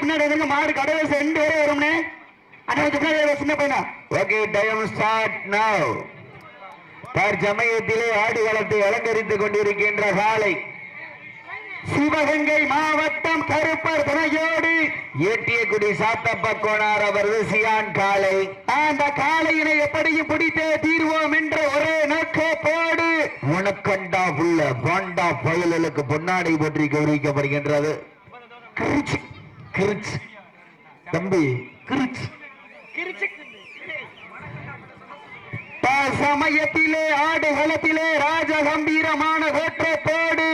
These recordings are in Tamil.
பின்னாடி வந்து மாடு கடவுள் ரெண்டு பேரும் வரும்னே. பின்னாடி சின்ன பையனா? ஓகே டைம் ஸ்டார்ட் நவ் தற்சமயத்திலே ஆடுகளத்தை அலங்கரித்துக் கொண்டிருக்கின்ற காலை சிவகங்கை மாவட்டம் கருப்பர் துணையோடு. ஏட்டியக்குடி சாத்தப்ப கோனார் அவரது சியான் காலை அந்த காளையினை எப்படியும் பிடித்தே தீர்வோம் என்ற ஒரே நோக்கத்தோடு உனக்கண்டா உள்ள பாண்டா பயலுக்கு பொன்னாடை பற்றி கௌரவிக்கப்படுகின்றது. கிரிச். தம்பி கிரிச். சமயத்திலே ஆடுகளத்திலே ராஜகம்பீரமான கோற்றத்தோடு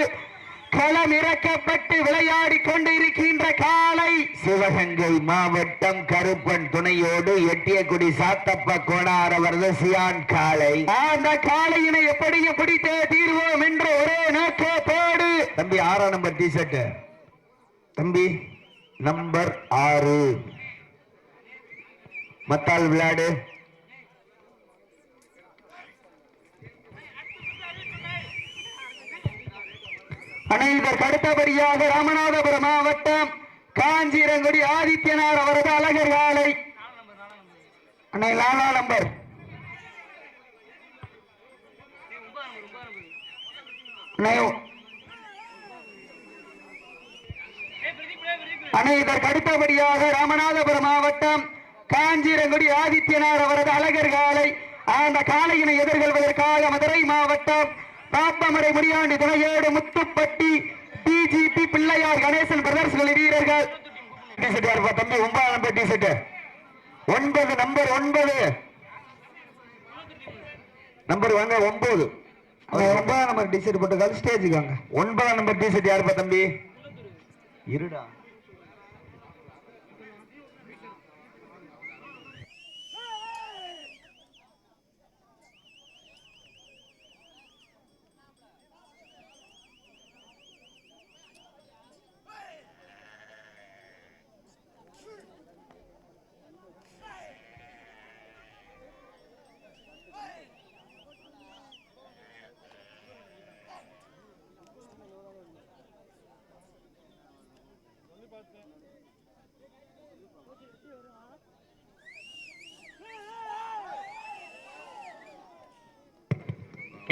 களம் இறக்கப்பட்டு விளையாடி கொண்டிருக்கின்ற காளை சிவகங்கை மாவட்டம் கருப்பன் துணையோடு எட்டியக்குடி சாத்தப்ப கோனார் அவரது சியான் காலை. அந்த காளையினை எப்படியும் பிடித்தே தீர்வோம் என்ற ஒரே நோக்கத்தோடு. தம்பி ஆறாம் நம்பர் டி ஷர்ட் தம்பி நம்பர் ஆறு. மத்தாள் விளையாடு. அனைவர் அடுத்தபடியாக ராமநாதபுரம் மாவட்டம் காஞ்சிரங்குடி ஆதித்யனார் அவரது அழகர் ஆலை. அன்னை லாலா நம்பர். அண்ணே, அண்ணே இதற்கு அடுத்தபடியாக ராமநாதபுரம் மாவட்டம் காஞ்சிரங்குடி ஆதித்யனார் அவரது அழகர் காலை அந்த காளையினை எதிர்கொள்வதற்காக மதுரை மாவட்டம் பாப்பமரை முடியாண்டி துணையோடு முத்துப்பட்டி டிஜிபி பிள்ளையார் கணேசன் பிரதர்ஸ் வீரர்கள். டி ஷர்ட் தம்பி ஒன்பதாம் நம்பர் டி ஷர்ட் ஒன்பது நம்பர் ஒன்பது. நம்பர் வாங்க ஒன்பது. ஒன்பதாம் நம்பர் டிஷர்ட் போட்டு ஸ்டேஜுக்கு வாங்க. ஒன்பதாம் நம்பர் டி ஷர்ட் யாருப்பா தம்பி? இருடா.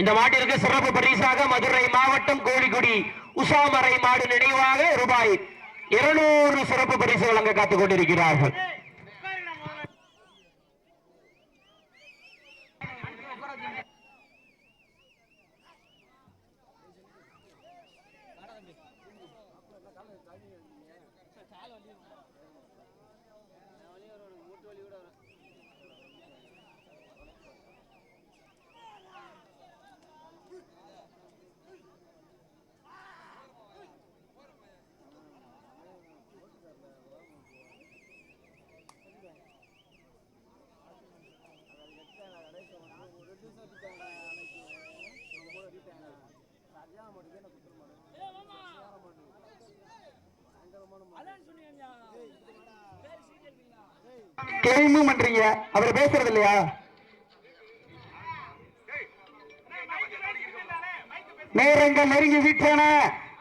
இந்த மாட்டிற்கு சிறப்பு பரிசாக மதுரை மாவட்டம் கோழிக்குடி உஷாமரை மாடு நினைவாக ரூபாய் இருநூறு சிறப்பு பரிசு வழங்க காத்துக் கொண்டிருக்கிறார்கள். கால் வலி வலி வரும் மூட்டு வலி கூட வரும் ஒரு ரெண்டு நிமிஷம் கிளைமும் பண்றீங்க அவர் பேசுறது இல்லையா நேரங்கள் நெருங்கி விட்டன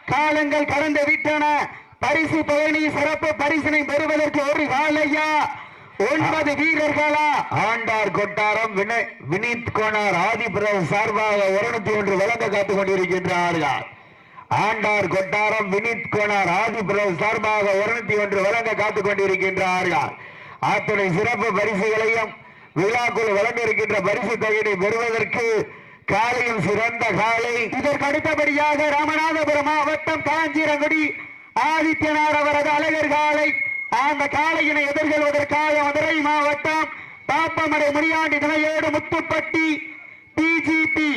காலங்கள் கடந்து விட்டன. பரிசு பயணி சிறப்பு பரிசினை பெறுவதற்கு ஒரு காலையா? ஒன்பது வீரர்களா? ஆண்டார் கொட்டாரம் வினய் வினீத் கோனார் ஆதிபிரவ் சார்பாக இருநூத்தி ஒன்று வழங்க காத்துக் கொண்டிருக்கின்றார்கள். ஆண்டார் கொட்டாரம் வினீத் கோனார் ஆதிபிரவ் சார்பாக இருநூத்தி ஒன்று வழங்க காத்துக் கொண்டிருக்கின்றார்கள். அத்தனை சிறப்பு பரிசுகளையும் விழாக்குள் வழங்கியிருக்கின்ற பரிசு தொகையை பெறுவதற்கு காலையும் சிறந்த காலை. இதற்கு அடுத்தபடியாக ராமநாதபுரம் மாவட்டம் காஞ்சிரங்குடி ஆதித்யநாத அவரது அழகர் காலை. அந்த காளையினை எதிர்கொள்வதற்காக மதுரை மாவட்டம் பாப்பமடை முனியாண்டி துணையோடு முத்துப்பட்டி டிஜிபி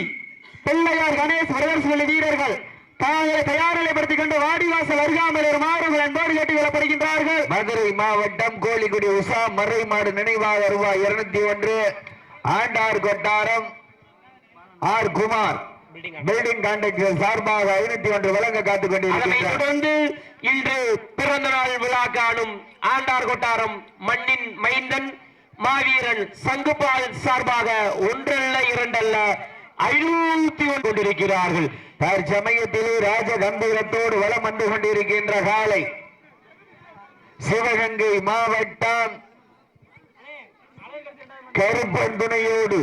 பிள்ளையார் கணேஷ் பிரதர்ஸ் வீரர்கள் தாங்களை தயார் நிலைப்படுத்திக் கொண்டு வாடிவாசல் அருகாமல் ஒரு மாறுகள் அன்போடு கேட்டுக் கொள்ளப்படுகின்றார்கள் மதுரை மாவட்டம் கோழிக்குடி உஷா மறை மாடு நினைவாக ரூபாய் இருநூத்தி ஒன்று. Andar Kottaram R Kumar. Building contractor சார்பாக ஐநூத்தி ஒன்று வழங்க காத்துக் கொண்டிருக்கிறார் தொடர்ந்து இன்று பிறந்த நாள் விழா காணும் ஆண்டார் கொட்டாரம் மண்ணின் மைந்தன் மாவீரன் சங்குபால் சார்பாக ஒன்றல்ல இரண்டல்ல ஐநூத்தி கொண்டிருக்கிறார்கள். தற்சமயத்திலே ராஜ கம்பீரத்தோடு வலம் வந்து கொண்டிருக்கின்ற காலை. சிவகங்கை மாவட்டம் கருப்பன் துணையோடு.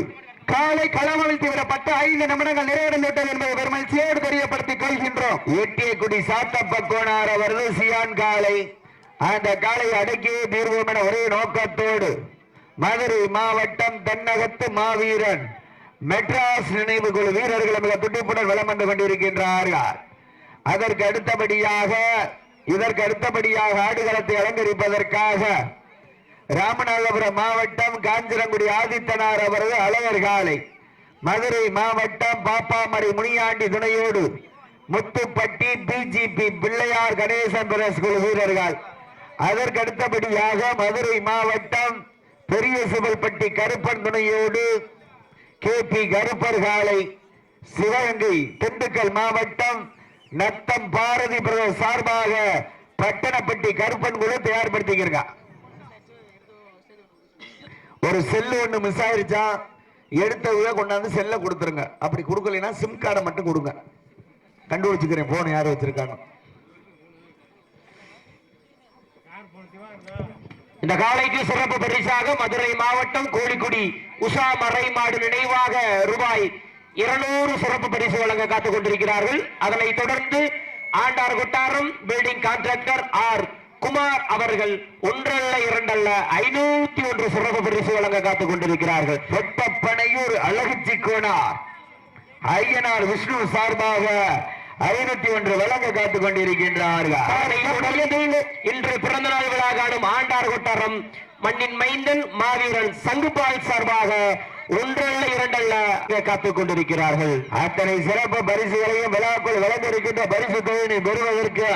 காலை களமழித்து விடப்பட்ட ஐந்து நிமிடங்கள் நிறைவடைந்துவிட்டது என்பதை பெருமகிழ்ச்சியோடு தெரியப்படுத்திக் கொள்கின்றோம். எட்டியக்குடி சாத்தப்ப கோனார் அவரது சியான் காளை அந்த காலை அடக்கியே தீர்வோம் என ஒரே நோக்கத்தோடு மதுரை மாவட்டம் தென்னகத்து மாவீரன். மெட்ராஸ் நினைவு குழு வீரர்கள் மிக துடிப்புடன் வலம் வந்து கொண்டிருக்கின்றார்கள். அதற்கு அடுத்தபடியாக இதற்கு அடுத்தபடியாக ஆடுகளத்தை அலங்கரிப்பதற்காக ராமநாதபுரம் மாவட்டம் காஞ்சிரங்குடி ஆதித்தனார் அவரது அழகர் காலை மதுரை மாவட்டம் பாப்பாமரை முனியாண்டி துணையோடு முத்துப்பட்டி பிஜிபி பிள்ளையார் கணேசன் பிரஸ் குழு வீரர்கள். அதற்கு அடுத்தபடியாக மதுரை மாவட்டம் பெரிய சிவல்பட்டி கருப்பன் துணையோடு கே பி கருப்பர் காலை சிவகங்கை திண்டுக்கல் மாவட்டம் நத்தம் பாரதி பிரதேச சார்பாக பட்டணப்பட்டி கருப்பன் குழு தயார்படுத்திக்கிறா ஒரு செல்லு ஒண்ணு மிஸ் ஆயிருச்சா எடுத்தவங்க கொண்டாந்து செல்ல கொடுத்துருங்க. அப்படி கொடுக்கலைன்னா சிம் கார்டை மட்டும் கொடுங்க. கண்டுபிடிச்சுக்கிறேன் போன் யார் வச்சிருக்காங்க இந்த காலைக்கு சிறப்பு பரிசாக மதுரை மாவட்டம் கோழிக்குடி உஷா மறைமாடு நினைவாக ரூபாய் இருநூறு சிறப்பு பரிசு வழங்க காத்துக் கொண்டிருக்கிறார்கள். அதனைத் தொடர்ந்து Andar Kottaram building contractor R Kumar அவர்கள் ஒன்றல்ல இரண்டல்ல ஐநூத்தி ஒன்று சிறப்பு பரிசு வழங்க காத்துக் கொண்டிருக்கிறார்கள். வெப்பப்பனையூர் அழகு சிக்கோனார் ஐயனார் விஷ்ணு சார்பாக ஐநூத்தி ஒன்று வழங்க காத்துக் கொண்டிருக்கின்றார்கள். இன்று பிறந்த நாள் விழா காணும் ஆண்டார் கொட்டாரம். மண்ணின் மைந்தன் மாவீரன் சங்குபால் சார்பாக ஒன்றல்ல இரண்டல்ல காத்துக் கொண்டிருக்கிறார்கள். அத்தனை சிறப்பு பரிசுகளையும் விழாக்குள் வழங்கியிருக்கின்ற பரிசு தொழிலை பெறுவதற்கு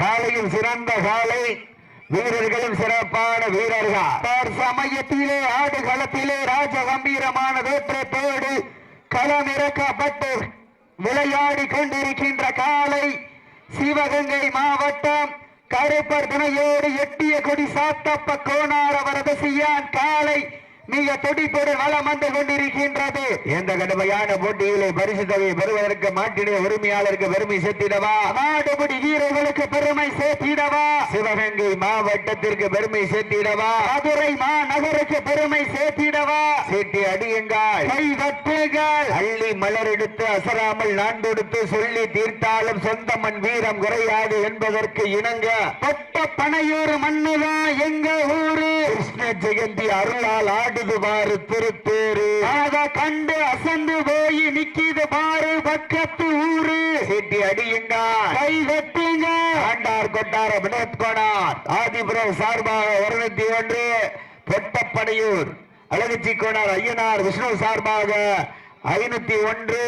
காலையும் சிறந்த காலை வீரர்களும் சிறப்பான வீரர்கள். சமயத்திலே ஆடுகளத்திலே ராஜ கம்பீரமான வேற்றத்தோடு களம் இறக்கப்பட்டு விளையாடி கொண்டிருக்கின்ற காலை சிவகங்கை மாவட்டம் கருப்பர் துணையோடு எட்டிய கொடி சாத்தப்ப கோனார் அவரது சியான் காலை மிக துடிப்போடு வளம் வந்து கொண்டிருக்கின்றது. எந்த கடுமையான போட்டியிலே பரிசு தொகையை பெறுவதற்கு மாட்டினை உரிமையாளருக்கு பெருமை சேர்த்திடவா? நாடுபடி வீரர்களுக்கு பெருமை சேர்த்திடவா? சிவகங்கை மாவட்டத்திற்கு பெருமை சேர்த்திடவா? மதுரை மாநகருக்கு பெருமை சேர்த்திடவா? சீட்டி அடியுங்கள். கைதட்டுகள் அள்ளி மலர் எடுத்து அசராமல் நான் கொடுத்து சொல்லி தீர்த்தாலும் சொந்த மண் வீரம் குறையாது என்பதற்கு இணங்க. தொட்ட பனையூர் மண்ணுதான் எங்க ஊரு? கிருஷ்ண ஜெயந்தி அருளால் ஆடுது பாரு திருத்தேரு அத கண்டு அசந்து போய் நிக்கிது பாரு பக்கத்து ஊரு. சீட்டி அடியுங்கள் கைதட்டுங்க ஆண்டார் கொட்டார வினோத் கோனார். ஆதிபுரம் சார்பாக இருநூத்தி ஒன்று பொட்டப்படையூர். அழகுச்சி கோனார் ஐயனார் விஷ்ணு சார்பாக ஐநூத்தி ஒன்று.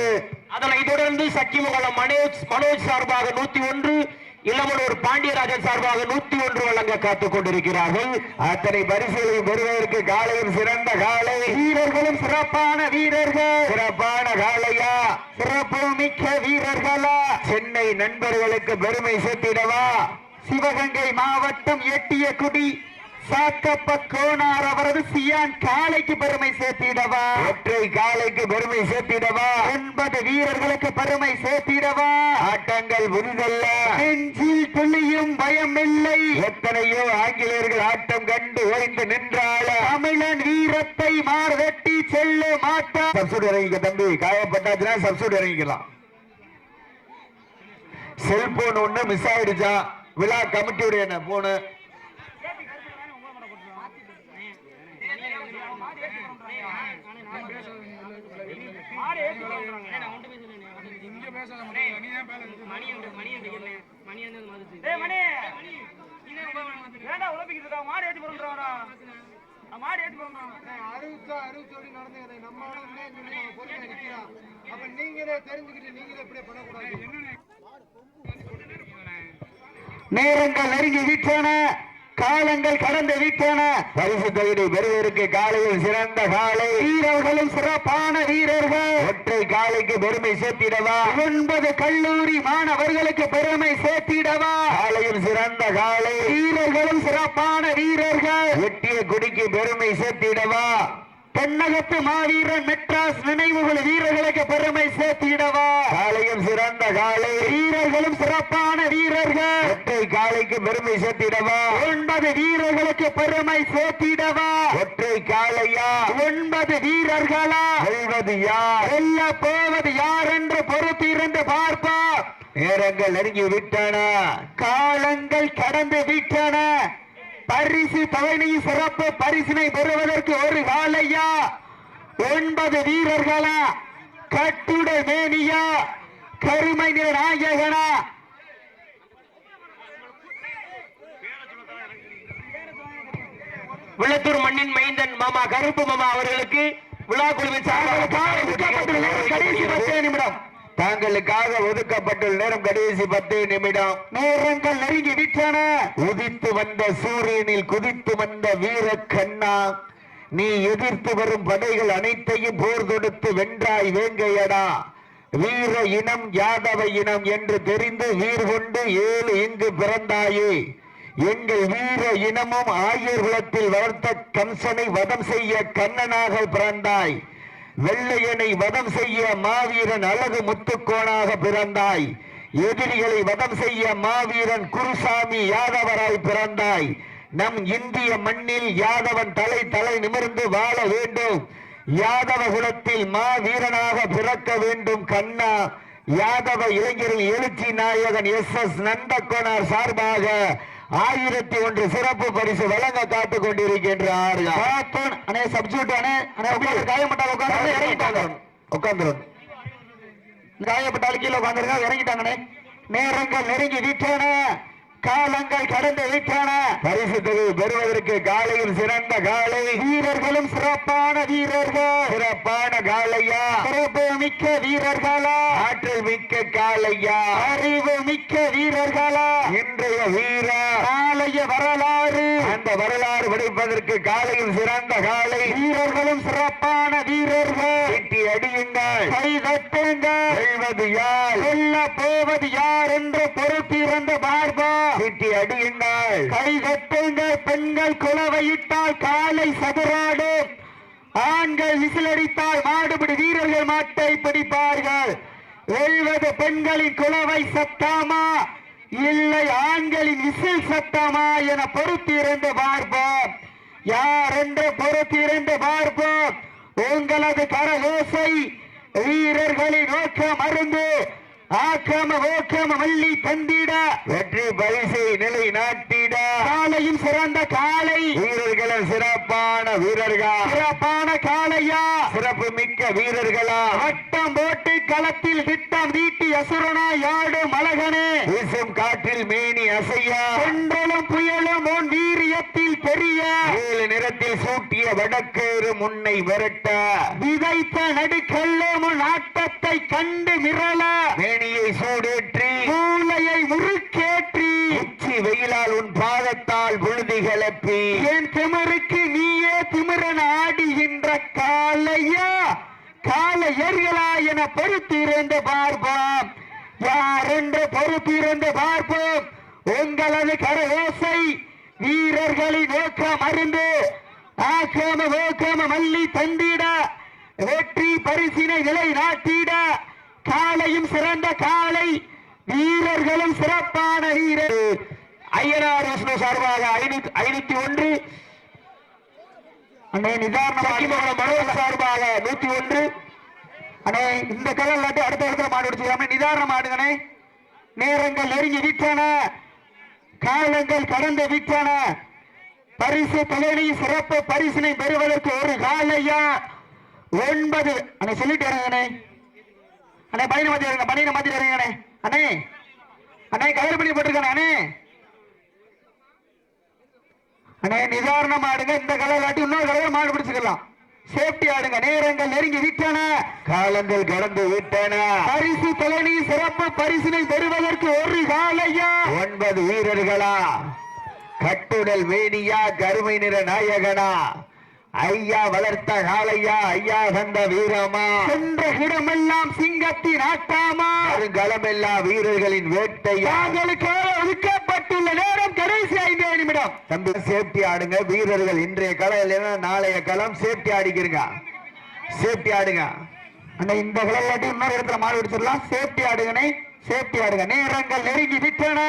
அதனைத் தொடர்ந்து சக்கிமுகலம் மனோஜ் மனோஜ் சார்பாக நூத்தி ஒன்று இளமனூர் பாண்டியராஜன் சார்பாக நூத்தி ஒன்று வழங்க காத்துக் கொண்டிருக்கிறார்கள். அத்தனை பரிசுகளை பெறுவதற்கு காலையும் சிறந்த காலை. வீரர்களும் சிறப்பான வீரர்கள். சிறப்பான காலையா சிறப்பு மிக்க வீரர்களா? சென்னை நண்பர்களுக்கு பெருமை சேர்த்திடவா? சிவகங்கை மாவட்டம் எட்டிய குடி சாக்கப்ப கோனார் அவரது சியான் காலைக்கு பெருமை சேர்த்திடவா? ஒற்றை காலைக்கு பெருமை சேர்த்திடவா? ஒன்பது வீரர்களுக்கு பெருமை சேர்த்திடவா? ஆட்டங்கள் புரிதல்ல நெஞ்சில் துளியும் பயமில்லை. எத்தனையோ ஆங்கிலேயர்கள் ஆட்டம் கண்டு ஓய்ந்து நின்றால தமிழன் வீரத்தை மார்வெட்டி செல்ல மாட்டார் சப்சூட் இறங்கிக்க தம்பி காயப்பட்டாச்சுன்னா சப்சூட் இறங்கிக்கலாம். செல்போன் ஒண்ணு மிஸ் ஆயிடுச்சா? விழா கமிட்டியுடைய போனு டேய் மணி ஏன்டா உழப்பிக்கிட்டு மாடு ஏத்தி போறோம்டா மாடு ஏத்தி போறோம் அறிவிச்சா அறிவிச்சோடி நம்ம பொறுமையா அப்ப நீங்களே தெரிஞ்சுக்கிட்டு நீங்களே இப்படியே பண்ணக்கூடாது நேரங்கள் நெருங்கி விட்டன காலங்கள் கடந்து விட்டன. பரிசு தொகையை பெறுவதற்கு காலையில் சிறந்த காலை. வீரர்களும் சிறப்பான வீரர்கள். ஒற்றை காலைக்கு பெருமை சேர்த்திடவா? ஒன்பது கல்லூரி மாணவர்களுக்கு பெருமை சேர்த்திடவா? காலையும் சிறந்த காலை. வீரர்களும் சிறப்பான வீரர்கள். வெட்டிய குடிக்கு பெருமை சேர்த்திடவா? தென்னகத்து மாவீரன் மெட்ராஸ் நினைவுகள் வீரர்களுக்கு பெருமை சேர்த்திடவா? காலையும் சிறந்த காலை வீரர்களும் சிறப்பான வீரர்கள். ஒற்றை காலைக்கு பெருமை சேர்த்திடவா? ஒன்பது வீரர்களுக்கு பெருமை சேர்த்திடவா? ஒற்றை காலையா ஒன்பது வீரர்களா? வெல்வது யார்? வெல்ல போவது யார் என்று பொறுத்திருந்து பார்ப்போம். நேரங்கள் நெருங்கி விட்டன. காலங்கள் கடந்து விட்டன. பரிசு தவணை சிறப்பு பரிசினை பெறுவதற்கு ஒரு காலையா ஒன்பது வீரர்களா? கட்டுடை மேனியா? கருமை நிற நாயகனா? விளத்தூர் மண்ணின் மைந்தன் மாமா கருப்பு மாமா அவர்களுக்கு விழா குழுவின் நேரம் கடைசி பத்து நிமிடம். தாங்களுக்காக ஒதுக்கப்பட்டுள்ள நேரம் கடைசி பத்து நிமிடம். நேரங்கள் நெருங்கி விட்டன. உதித்து வந்த சூரியனில் குதித்து வந்த வீர கண்ணா நீ எதிர்த்து வரும் படைகள் அனைத்தையும் போர் தொடுத்து வென்றாய் வேங்கையடா. வீர இனம் யாதவ இனம் என்று தெரிந்து வீர் கொண்டு ஏழு இங்கு பிறந்தாயே. எங்கள் வீர இனமும் ஆயர் குலத்தில் வளர்த்த கம்சனை வதம் செய்ய கண்ணனாக பிறந்தாய். வெள்ளையனை வதம் செய்ய மாவீரன் அழகு முத்துக்கோனாக பிறந்தாய். எதிரிகளை வதம் செய்ய மாவீரன் குருசாமி யாதவராய் பிறந்தாய். நம் இந்திய மண்ணில் யாதவன் தலை தலை நிமிர்ந்து வாழ வேண்டும். யாதவ குலத்தில் மாவீரனாக பிறக்க வேண்டும் கண்ணா. யாதவ இளைஞரில் எழுச்சி நாயகன் எஸ் எஸ் நந்தகோனார் சார்பாக ஆயிரத்தி ஒன்று சிறப்பு பரிசு வழங்க காத்துக் கொண்டிருக்கின்றார்கள் பார்த்தோன் அண்ணே சப்ஜூட் அண்ணே காயப்பட்டால் உட்கார்ந்து இறங்கிட்டாங்க. உட்காந்துரும் காயப்பட்டால் கீழே உட்கார்ந்துருங்க இறங்கிட்டாங்கண்ணே நேரங்கள் நெருங்கி விட்டன காலங்கள் கடந்து விட்டன. பரிசு தொகை பெறுவதற்கு காலையில் சிறந்த காலை. வீரர்களும் சிறப்பான வீரர்கள். சிறப்பான காலையா. சிறப்பு மிக்க வீரர்களா. ஆற்றல் மிக்க காலையா. அறிவு மிக்க வீரர்களா. இன்றைய வீரா. நாளைய வரலாறு. அந்த வரலாறு படிப்பதற்கு காலையில் சிறந்த காலை. வீரர்களும் சிறப்பான வீரர்கள். வெட்டி அடியுங்கள். கை தட்டுங்கள் வெல்வது யார்? வெல்ல போவது யார் என்று பொறுத்திருந்த பார்ப்பா வெட்டி அடியுங்கள். கை தட்டுங்கள் பெண்கள் குலவையிட்டால் காலை சதுராடும் ஆண்கள் விசிலடித்தால் மாடுபிடி வீரர்கள் மாட்டை பிடிப்பார்கள். எழுவது பெண்களின் குலவை சத்தாமா? இல்லை ஆண்களின் விசில் சத்தமா என பொறுத்திருந்து பார்ப்போம். யார் என்று பொறுத்திருந்து பார்ப்போம்? உங்களது கரகோசை வீரர்களின் நோக்கம் அருந்து ஆக்கம ஓக்கம வள்ளி தந்திட. வெற்றி பரிசை நிலை நாட்டிட காலையும் சிறந்த காலை வீரர்களும் சிறப்பான வீரர்கள். சிறப்பான காளையா. சிறப்பு மிக்க வீரர்களா. வட்டம் போட்டு களத்தில் திட்டம் தீட்டி அசுரனா யாடு மலகனே. வீசும் காற்றில் மேனி அசையா. சென்றலும் புயலும் உன் வீரியத்தில் பெரிய நிறத்தில் சூட்டிய வடக்கேறு முன்னை விரட்ட. விதைத்த நடுக்கல்லும் ஆட்டத்தை கண்டு மிரள. மேனியை சூடேற்றி. மூளையை முறுக்கேற்றி. உச்சி வெயிலால் உன் பாதத்தால் புழுதி கிளப்பி. என் திமிருக்கு நீயே திமிரன் ஆடுகின்ற காலையா காலையர்களா என பொறுத்திருந்து பார்ப்போம். யார் என்று பொறுத்திருந்து பார்ப்போம்? உங்களது கரயோசை வீரர்களின் நோக்கம் அருந்து ஆக்கம ஓக்கம மல்லி தந்திட. வெற்றி பரிசினை நிலை நாட்டிட. காலையும் சிறந்த காலை வீரர்களும் சிறப்பான வீரர். ஐயனார் விஷ்ணு சார்பாக ஐநூத்தி ஒன்று. அண்ணே நிதானமாக சக்கிமங்கலம் மனோஜ் சார்பாக நூத்தி ஒன்று. அண்ணே இந்த கலர் இல்லாட்டி அடுத்த இடத்துல மாடு பிடிச்சிக்காம நிதானம் ஆடுங்கண்ணே. நேரங்கள் நெருங்கி விட்டன காலங்கள் கடந்து விட்டன பரிசு தலைவி சிறப்பு பரிசினை பெறுவதற்கு ஒரு காலையா? ஒன்பது. அண்ணே சொல்லிட்டு இறங்கண்ணே அண்ணே பணியின மாத்தி இறங்க பணியின மாத்தி இறங்கண்ணே அண்ணே அண்ணே கயிறு பண்ணி போட்டிருக்கானே அண்ணே. அண்ணே நிதாரணம் ஆடுங்க. இந்த கலர் இல்லாட்டி இன்னொரு கலர் மாடு பிடிச்சுக்கலாம். சேஃப்டி ஆடுங்க. நேரங்கள் நெருங்கி விட்டன. காலங்கள் கடந்து விட்டன. பரிசு தலைவி சிறப்பு பரிசினை பெறுவதற்கு ஒரு காலையா? ஒன்பது வீரர்களா? கட்டுடல் மேனியா கருமை நிற நாயகனா? ஐயா வளர்த்த காளையா ஐயா தந்த வீரமா? சென்ற இடமெல்லாம் சிங்கத்தின் ஆட்டாமா? வருங்களமெல்லா வீரர்களின் வேட்டையா? ஒதுக்கப்பட்டுள்ள நேரம் கடைசி ஐந்து நிமிடம். தம்பி சேஃப்டி ஆடுங்க. வீரர்கள் இன்றைய களம் இல்லைன்னா நாளைய களம் சேஃப்டி ஆடிக்கிறங்க சேஃப்டி ஆடுங்க. அந்த இந்த விளையாட்டு இன்னொரு இடத்துல மாறி விடுச்சிடலாம் சேஃப்டி ஆடுங்கனே சேஃப்டி ஆடுங்க. நேரங்கள் நெருங்கி விட்டன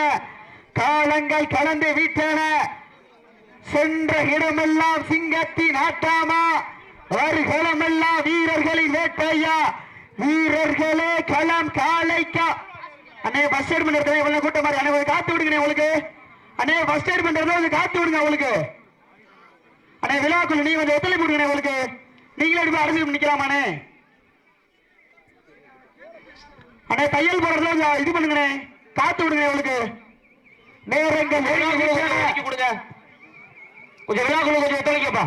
காலங்கள் கலந்து விட்டன. சென்ற இடமெல்லாம் சிங்கத்தின் ஆட்டாமா? வருகளமெல்லாம் வீரர்களின் வேட்டையா? வீரர்களே களம் காலைக்கா. அண்ணே பஸ் ஸ்டாண்ட் பண்றது இவ்வளவு கூட்டம் மாதிரி. அண்ணே காத்து விடுங்க உங்களுக்கு. அண்ணே பஸ் ஸ்டாண்ட் பண்றது காத்து விடுங்க உங்களுக்கு. அண்ணே விழாக்குள்ள நீ கொஞ்சம் ஒத்துழைப்பு கொடுங்க உங்களுக்கு. நீங்களே எடுத்து அரசியல் பண்ணிக்கலாமாண்ணே அண்ணே தையல் போடுறதுல இது பண்ணுங்கண்ணே. காத்து விடுங்க உங்களுக்கு. நேரங்கள் நெருங்கி விட்டன. கொடுங்க. கொஞ்சம் விழாக்குழு கொஞ்சம் ஒத்துழைக்கப்பா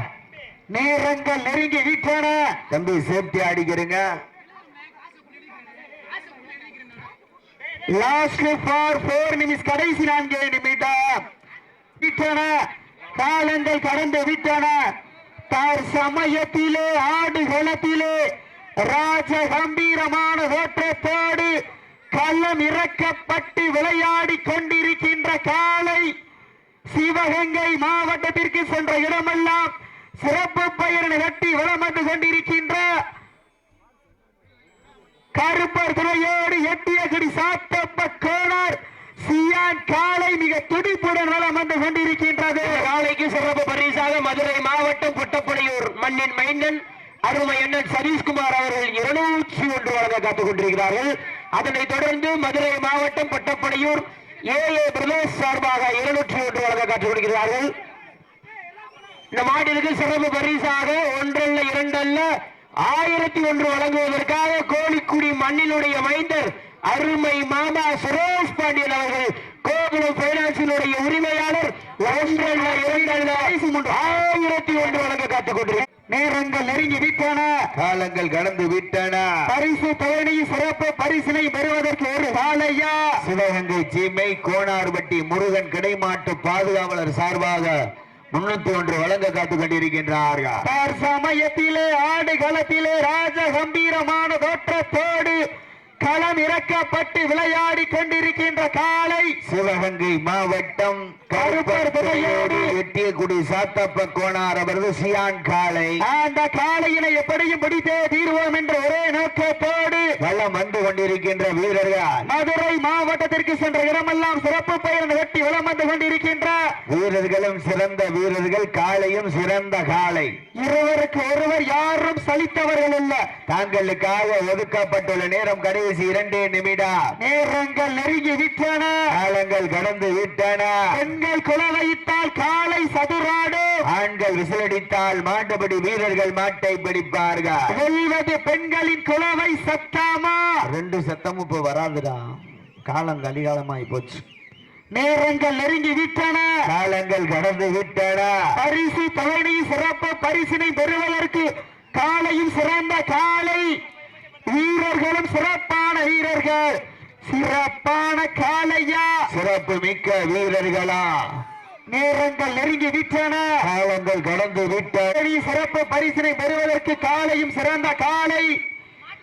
நேரங்கள் நெருங்கி விட்டன. தம்பி சேஃப்டி ஆடிக்கிறங்க. லாஸ்ட் ஃபார் போர் நிமிஷம் கடைசி நான்கு நிமிடம். விட்டன. காலங்கள் கடந்து விட்டன. தார் சமயத்திலே ஆடு களத்திலே ராஜ கம்பீரமான ஓட்டத்தோடு களம் இறக்கப்பட்டு விளையாடி கொண்டிருக்கின்ற காலை சிவகங்கை மாவட்டத்திற்கு சென்ற இடமெல்லாம் சிறப்பு பெயர் கட்டி வளம் வந்து கொண்டிருக்கின்ற கருப்பர் துறையோடு எட்டிய குடி சாத்தப்ப கோணர் சியான் காலை மிக துடிப்புடன் வளம் வந்து கொண்டிருக்கின்றது காலைக்கு சிறப்பு பரிசாக மதுரை மாவட்டம் புட்டப்படையூர் மண்ணின் மைந்தன் அருமை அண்ணன் சதீஷ்குமார் அவர்கள் இருநூற்றி ஒன்று வழங்க காத்துக் கொண்டிருக்கிறார்கள். அதனைத் தொடர்ந்து மதுரை மாவட்டம் பட்டப்படையூர் ஏ பிரதேஷ் சார்பாக இருநூற்றி ஒன்று வழங்க காத்துக் கொடுக்கிறார்கள். இந்த மாட்டிற்கு சிறப்பு பரிசாக ஒன்றல்ல இரண்டல்ல ஆயிரத்தி ஒன்று வழங்குவதற்காக கோழிக்குடி மண்ணினுடைய மைந்தர் அருமை மாமா சுரேஷ் பாண்டியன் அவர்கள் கோகுலம் பைனான்சினுடைய உரிமையாளர் ஒன்றல்ல இரண்டல்ல ஆயிரத்தி ஒன்று வழங்க காத்துக் கொண்டிருக்கிறார் நேரங்கள் நெருங்கி விட்டன. காலங்கள் கடந்து விட்டன. பரிசு பயணி சிறப்பு பரிசினை பெறுவதற்கு ஒரு காலையா சிவகங்கை சீமை கோனார்பட்டி முருகன் கிடைமாட்டு பாதுகாவலர் சார்பாக முன்னூத்தி ஒன்று வழங்க காத்துக் கொண்டிருக்கின்றார்கள் சமயத்திலே ஆடு களத்திலே ராஜ கம்பீரமான தோற்றத்தோடு களம் இறக்கப்பட்டு விளையாடி கொண்டிருக்கின்ற காலை சிவகங்கை மாவட்டம் எட்டியக்குடி சாத்தப்ப கோனார் அவரது சியான் காளை. அந்த காளையினை எப்படியும் பிடித்தே தீர்வோம் என்ற ஒரே நோக்கத்தோடு வள்ளம் வந்து கொண்டிருக்கின்ற வீரர்கள். மதுரை மாவட்டத்திற்கு சென்ற இடமெல்லாம் சிறப்பு பெயர் வெட்டி வலம் வந்து கொண்டிருக்கின்ற வீரர்களும் சிறந்த வீரர்கள் காளையும் சிறந்த காளை. இருவருக்கு ஒருவர் யாரும் சலித்தவர்கள் அல்ல தாங்களுக்காக ஒதுக்கப்பட்டுள்ள நேரம் கடைசி இரண்டே நிமிடம். நேரங்கள் நெருங்கி விட்டன. காலங்கள் கடந்து விட்டன. பெண்கள் குலவையிட்டால் காலை சதுராடு. ஆண்கள் விசிலடித்தால் மாட்டுப்படி வீரர்கள் மாட்டை பிடிப்பார்கள். வெல்வது பெண்களின் குலவை சத்தாமா? ரெண்டு சத்தமும் இப்ப வராதுடா. காலம் கலிகாலமாய் போச்சு. நேரங்கள் நெருங்கி விட்டன. காலங்கள் கடந்து விட்டன. பரிசு தலைமை சிறப்பு பரிசினை பெறுவதற்கு காலையும் சிறந்த காலை. வீரர்களும் சிறப்பான வீரர்கள். சிறப்பான காலையா சிறப்பு மிக்க வீரர்களா. நேரங்கள் நெருங்கி விட்டன. காலங்கள் கடந்து விட்டன சிறப்பு பரிசினை பெறுவதற்கு காலையும் சிறந்த காலை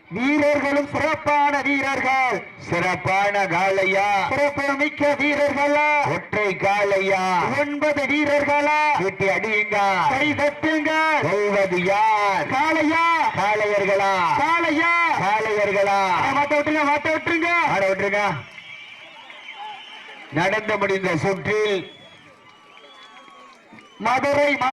வீரர்களும் சிறப்பான வீரர்கள். சிறப்பான காளையா. சிறப்பு மிக்க வீரர்களா. ஒற்றை காளையா. ஒன்பது வீரர்களா. வீட்டி அடியுங்க கை தட்டுங்க சொல்வது யார்? காளையா காளையர்களா காளையா காளையர்களா மாட்ட விட்டுருங்க மாட்ட விட்டுருங்க. ஆட விட்டுருங்க. நடந்து முடிந்த சுற்றில் மதுரை